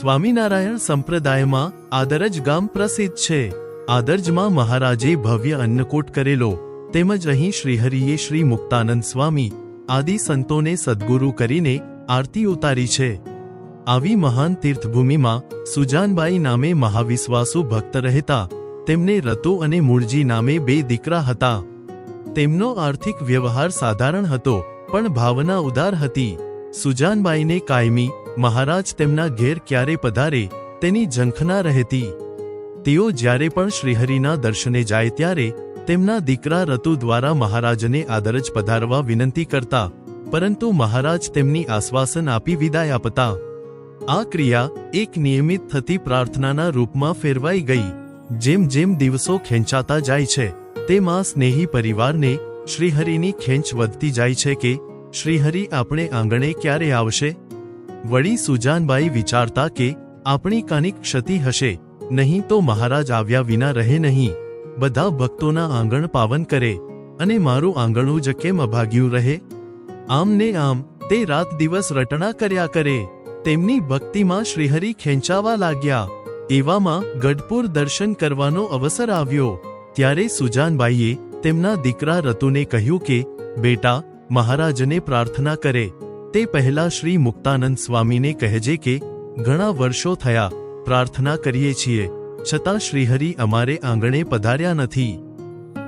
સ્વામિનારાયણ સંપ્રદાયમાં આદરજ ગામ પ્રસિદ્ધ છે. આદરજમાં મહારાજે ભવ્ય અન્નકૂટ કરેલો. તેમજ અહીં શ્રીહરિએ શ્રી મુક્તાનંદ સ્વામી આદિ સંતોને સદ્ગુરુ કરીને આરતી ઉતારી છે. આવી મહાન તીર્થભૂમિમાં સુજાનબાઈ નામે મહાવિશ્વાસુ ભક્ત રહેતા. તેમને રતુ અને મૂળજી નામે બે દીકરા હતા. તેમનો આર્થિક વ્યવહાર સાધારણ હતો, પણ ભાવના ઉદાર હતી. સુજાનબાઈને કાયમી મહારાજ તેમના ઘેર ક્યારે પધારે તેની ઝંખના રહેતી. તેઓ જ્યારે પણ શ્રીહરિના દર્શને જાય ત્યારે તેમના દીકરા રતુ દ્વારા મહારાજને આદરજ પધારવા વિનંતી કરતા, પરંતુ મહારાજ તેમની આશ્વાસન આપી વિદાય આપતા. આ ક્રિયા એક નિયમિત થતી પ્રાર્થનાના રૂપમાં ફેરવાઈ ગઈ, જેમ જેમ દિવસો ખેંચાતા જાય છે, તેમાં સ્નેહી પરિવારને શ્રીહરિની ખેંચ વધતી જાય છે કે, શ્રીહરિ, આપણે આંગણે ક્યારે આવશે? વળી સુજાનબાઈ વિચારતા કે, આપણી કાનિક ક્ષતિ હશે, નહીં તો મહારાજ આવ્યા વિના રહે નહીં. બધા ભક્તોના આંગણ પાવન કરે, અને મારું આંગણું જ કેમ અભાગ્યું રહે? આમ ને આમ, તે રાત દિવસ રટણા કર્યા કરે. તેમની ભક્તિમાં શ્રીહરિ ખેંચાવા લાગ્યા. એવામાં ગઢપુર દર્શન કરવાનો અવસર આવ્યો. ત્યારે સુજાનબાઈએ તેમના દીકરા રતુને કહ્યું કે, બેટા, મહારાજને પ્રાર્થના કરે. તે પહેલા શ્રી મુક્તાનંદ સ્વામીને કહેજે કે, ઘણા વર્ષો થયા, પ્રાર્થના કરીએ છીએ, છતાં શ્રીહરિ અમારે આંગણે પધાર્યા નથી.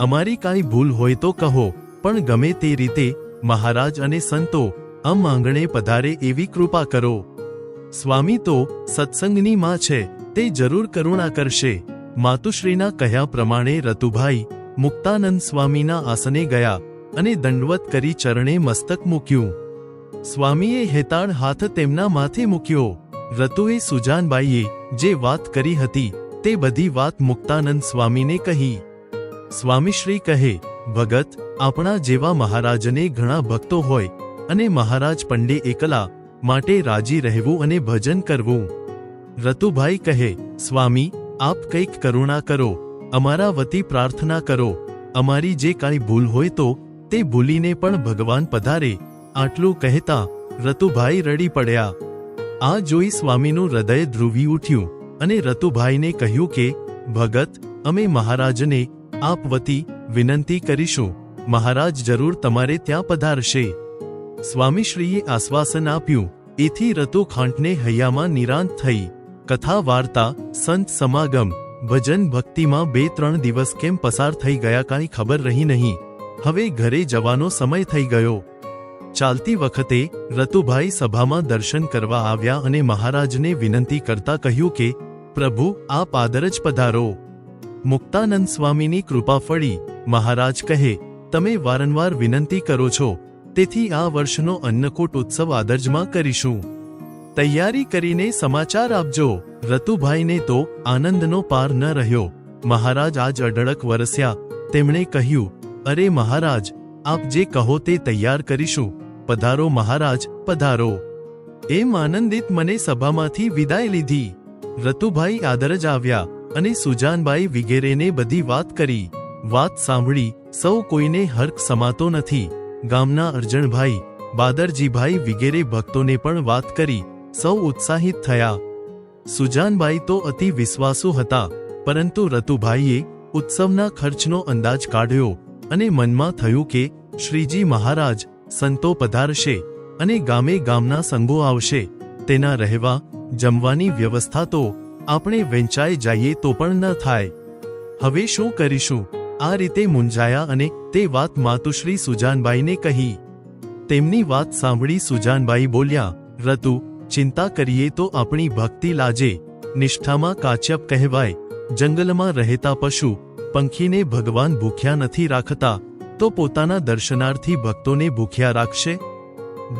અમારી કાંઈ ભૂલ હોય તો કહો, પણ ગમે તે રીતે, મહારાજ અને સંતો અમ આંગણે પધારે એવી કૃપા કરો. સ્વામી તો સત્સંગની માં છે, તે જરૂર કરુણા કરશે. માતુશ્રીના કહ્યા પ્રમાણે રતુભાઈ મુક્તાનંદ સ્વામીના આસને ગયા અને દંડવત કરી ચરણે મસ્તક મૂક્યું. સ્વામીએ હેતાળ હાથ તેમના માથે મૂક્યો. રતુએ સુજાનબાઈએ જે વાત કરી હતી, તે બધી વાત મુક્તાનંદ સ્વામીને કહી. સ્વામીશ્રી કહે, ભગત, આપણા જેવા મહારાજને ઘણા ભક્તો હોય, અને મહારાજ પંડે એકલા માટે રાજી રહેવું અને ભજન કરવું. રતુભાઈ કહે, સ્વામી, આપ કંઈક કરુણા કરો, અમારા વતી પ્રાર્થના કરો. અમારી જે કાંઈ ભૂલ હોય તો તે ભૂલીને પણ ભગવાન પધારે. આટલું કહેતા રતુભાઈ રડી પડ્યા. આ જોઈ સ્વામીનું હૃદય ધ્રુવી ઉઠ્યું અને રતુભાઈને કહ્યું કે, ભગત, અમે મહારાજને આપ વતી વિનંતી કરીશું. મહારાજ જરૂર તમારે ત્યાં પધારશે. સ્વામીશ્રીએ આશ્વાસન આપ્યું. એથી રતુ ખાંટને હૈયામાં નિરાંત થઈ. કથા, વાર્તા, સંત સમાગમ, ભજન ભક્તિમાં બે ત્રણ દિવસ કેમ પસાર થઈ ગયા કાંઈ ખબર રહી નહીં. હવે ઘરે જવાનો સમય થઈ ગયો. ચાલતી વખતે રતુભાઈ સભામાં દર્શન કરવા આવ્યા અને મહારાજને વિનંતી કરતા કહ્યું કે, પ્રભુ આ પાદર જ પધારો. મુક્તાનંદ સ્વામીની કૃપા ફળી. મહારાજ કહે, તમે વારંવાર વિનંતી કરો છો. તેથી આ વર્ષનો અન્નકૂટ ઉત્સવ આદર્જમાં કરીશું. તૈયારી કરીને સમાચાર આપજો. રતુભાઈને તો આનંદનો પાર ન રહ્યો. મહારાજ આજ અઢળક વરસ્યા. તેમણે કહ્યું, અરે મહારાજ, આપ જે કહો તે તૈયાર કરીશું. પધારો મહારાજ, પધારો. એમ આનંદિત મને સભામાંથી વિદાય લીધી. રતુભાઈ આદર જ આવ્યા અને સુજાનભાઈ વિગેરેને બધી વાત કરી. વાત સાંભળી સૌ કોઈને હર્ક સમાતો નથી. ગામના અર્જણભાઈ, બાદરજીભાઈ વિગેરે ભક્તોને પણ વાત કરી, સૌ ઉત્સાહિત થયા. સુજાનભાઈ તો અતિ વિશ્વાસુ હતા, પરંતુ રતુભાઈએ ઉત્સવના ખર્ચનો અંદાજ કાઢ્યો અને મનમાં થયું કે, શ્રીજી મહારાજ સંતો પધારશે અને ગામે ગામના સંઘો આવશે. તેના રહેવા, જમવાની વ્યવસ્થા તો આપણે વેંચાઈ જઈએ તો પણ ન થાય. હવે શું કરીશું? આ રીતે મૂંઝાયા અને તે વાત માતુશ્રી સુજાનબાઈને કહી. તેમની વાત સાંભળી સુજાનબાઈ બોલ્યા, રતુ, ચિંતા કરીએ તો આપણી ભક્તિ લાજે. નિષ્ઠામાં કાચ્યપ કહેવાય. જંગલમાં રહેતા પશુ, પંખીને ભગવાન ભૂખ્યા નથી રાખતા. તો પોતાના દર્શનાર્થી ભક્તોને ભૂખ્યા રાખશે?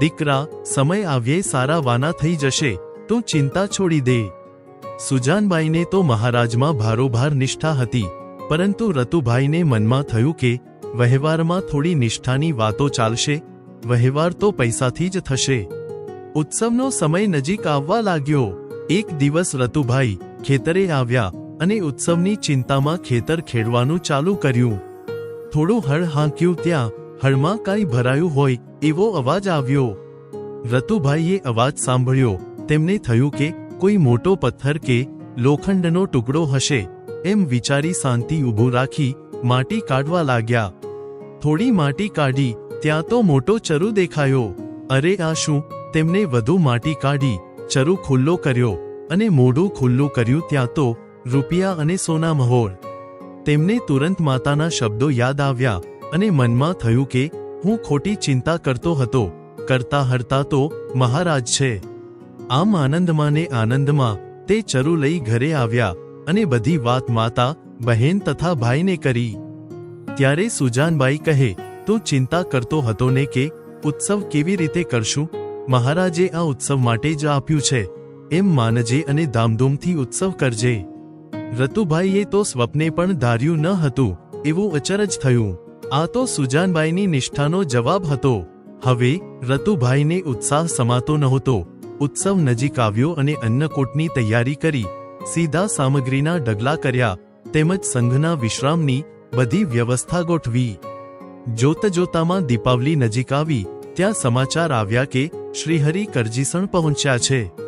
દીકરા, સમય આવ્યે સારા વાના થઈ જશે, તું ચિંતા છોડી દે. સુજાનબાઈને તો મહારાજમાં ભારોભાર નિષ્ઠા હતી, પરંતુ રતુભાઈને મનમાં થયું કે વહેવારમાં થોડી નિષ્ઠાની વાતો ચાલશે વહેવાર તો પૈસાથી જ થશે. ઉત્સવનો સમય નજીક આવવા લાગ્યો. એક દિવસ રતુભાઈ ખેતરે આવ્યા અને ઉત્સવની ચિંતામાં ખેતર ખેડવાનું ચાલુ કર્યું. થોડું હળ હાંક્યું ત્યાં હળમાં કાંઈ ભરાયું હોય એવો અવાજ આવ્યો. રતુભાઈએ અવાજ સાંભળ્યો, તેમને થયું કે કોઈ મોટો પથ્થર કે લોખંડનો ટુકડો હશે. એમ વિચારી શાંતિ ઊભું રાખી માટી કાઢવા લાગ્યા. થોડી માટી કાઢી, ત્યાં તો મોટો ચરુ દેખાયો. અરે, આ શું? તેમને વધુ માટી કાઢી, ચરુ ખુલ્લો કર્યો અને મોઢું ખુલ્લું કર્યું ત્યાં તો રૂપિયા અને સોના મહોર. તેમને તુરંત માતાના શબ્દો યાદ આવ્યા અને મનમાં થયું કે, હું ખોટી ચિંતા કરતો હતો, કરતા હરતા તો મહારાજ છે. આમ આનંદમાં ને આનંદમાં તે ચરુ લઈ ઘરે આવ્યા અને બધી વાત માતા, બહેન તથા ભાઈને કરી. ત્યારે સુજાનબાઈ કહે, તું ચિંતા કરતો હતો ને કે, ઉત્સવ કેવી રીતે કરશું? મહારાજે આ ઉત્સવ માટે જ આપ્યું છે. એમ માનજે અને ધામધૂમથી ઉત્સવ કરજે. રતુભાઈએ તો સ્વપ્ને પણ ધાર્યું ન હતું, એવું અચરજ થયું. આ તો સુજાનબાઈની નિષ્ઠાનો જવાબ હતો. હવે, રતુભાઈને ઉત્સાહ સમાતો નહોતો. ઉત્સવ નજીક આવ્યો અને અન્નકૂટની તૈયારી કરી. સીધા સામગ્રીના ડગલા કર્યા, તેમજ સંઘના વિશ્રામની બધી વ્યવસ્થા ગોઠવી. જોતજોતામાં દીપાવલી નજીક આવી, ત્યાં સમાચાર આવ્યા કે શ્રીહરિ કરજીસણ પહોંચ્યા છે.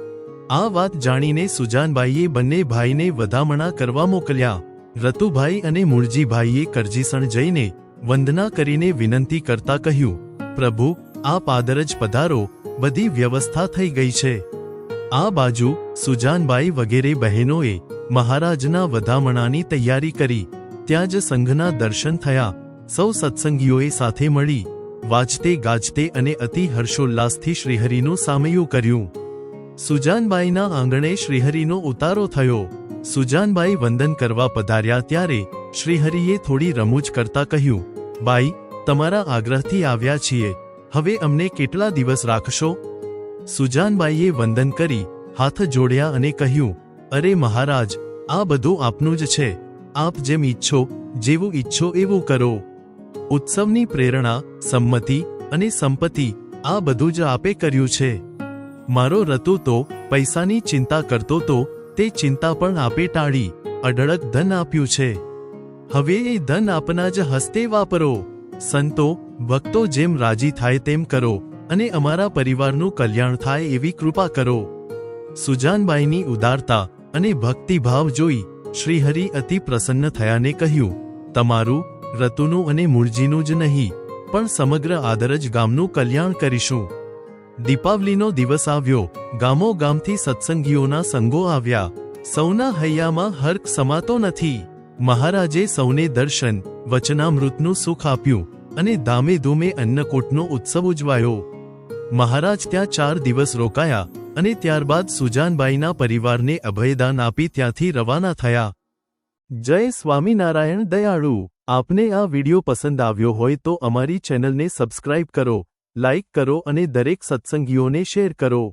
આ વાત જાણીને સુજાનબાઈએ બંને ભાઈને વધામણા કરવા મોકલ્યા. રતુભાઈ અને મૂળજીભાઈએ કરજીસણ જઈને વંદના કરીને વિનંતી કરતા કહ્યું, પ્રભુ આ પાદરજ પધારો, બધી વ્યવસ્થા થઈ ગઈ છે. આ બાજુ સુજાનબાઈ વગેરે બહેનોએ મહારાજના વધામણાની તૈયારી કરી. ત્યાં જ સંઘના દર્શન થયા. સૌ સત્સંગીઓએ સાથે મળી. વાજતે ગાજતે અને અતિ હર્ષોલ્લાસથી શ્રીહરિનું સામયું કર્યું. સુજાનબાઈના આંગણે શ્રીહરિનો ઉતારો થયો. સુજાનબાઈ વંદન કરવા પધાર્યા ત્યારે શ્રીહરિએ થોડી રમૂજ કરતા કહ્યું, બાઈ, તમારા આગ્રહથી આવ્યા છીએ. હવે અમને કેટલા દિવસ રાખશો? સુજાનબાઈએ વંદન કરી, હાથ જોડ્યા અને કહ્યું, અરે મહારાજ, આ બધું આપનું જ છે. આપ જેમ ઈચ્છો, જેવું ઈચ્છો એવું કરો. ઉત્સવની પ્રેરણા, સંમતિ અને સંપત્તિ આ બધું જ આપે કર્યું છે. મારો રતુ તો, પૈસાની ચિંતા કરતો તો, તે ચિંતા પણ આપે ટાળી અઢળક ધન આપ્યું છે. હવે એ ધન આપના જ હસ્તે વાપરો. સંતો, ભક્તો જેમ રાજી થાય તેમ કરો, અને અમારા પરિવારનું કલ્યાણ થાય એવી કૃપા કરો. સુજાનબાઈની ઉદારતા અને ભક્તિભાવ જોઈ, શ્રીહરિ અતિ પ્રસન્ન થયાને કહ્યું, તમારું, રતુનું અને મૂળજીનું જ નહીં, પણ સમગ્ર આદરજ ગામનું કલ્યાણ કરીશું. દીપાવલીનો દિવસ આવ્યો. ગામો ગામથી સત્સંગીઓના સંગો આવ્યા. સૌના હૈયામાં હર્ક સમાતો નથી. મહારાજે સૌને દર્શન, વચનામૃતનું સુખ આપ્યું અને ધામે ધૂમે અન્નકૂટનો ઉત્સવ ઉજવાયો. મહારાજ ત્યાં ચાર દિવસ રોકાયા અને ત્યારબાદ સુજાનબાઈના પરિવારને અભયદાન આપી ત્યાંથી રવાના થયા. જય સ્વામિનારાયણ દયાળુ. આપને આ વિડિયો પસંદ આવ્યો હોય તો અમારી ચેનલને સબસ્ક્રાઇબ કરો લાઇક કરો અને દરેક સત્સંગીઓને શેર કરો.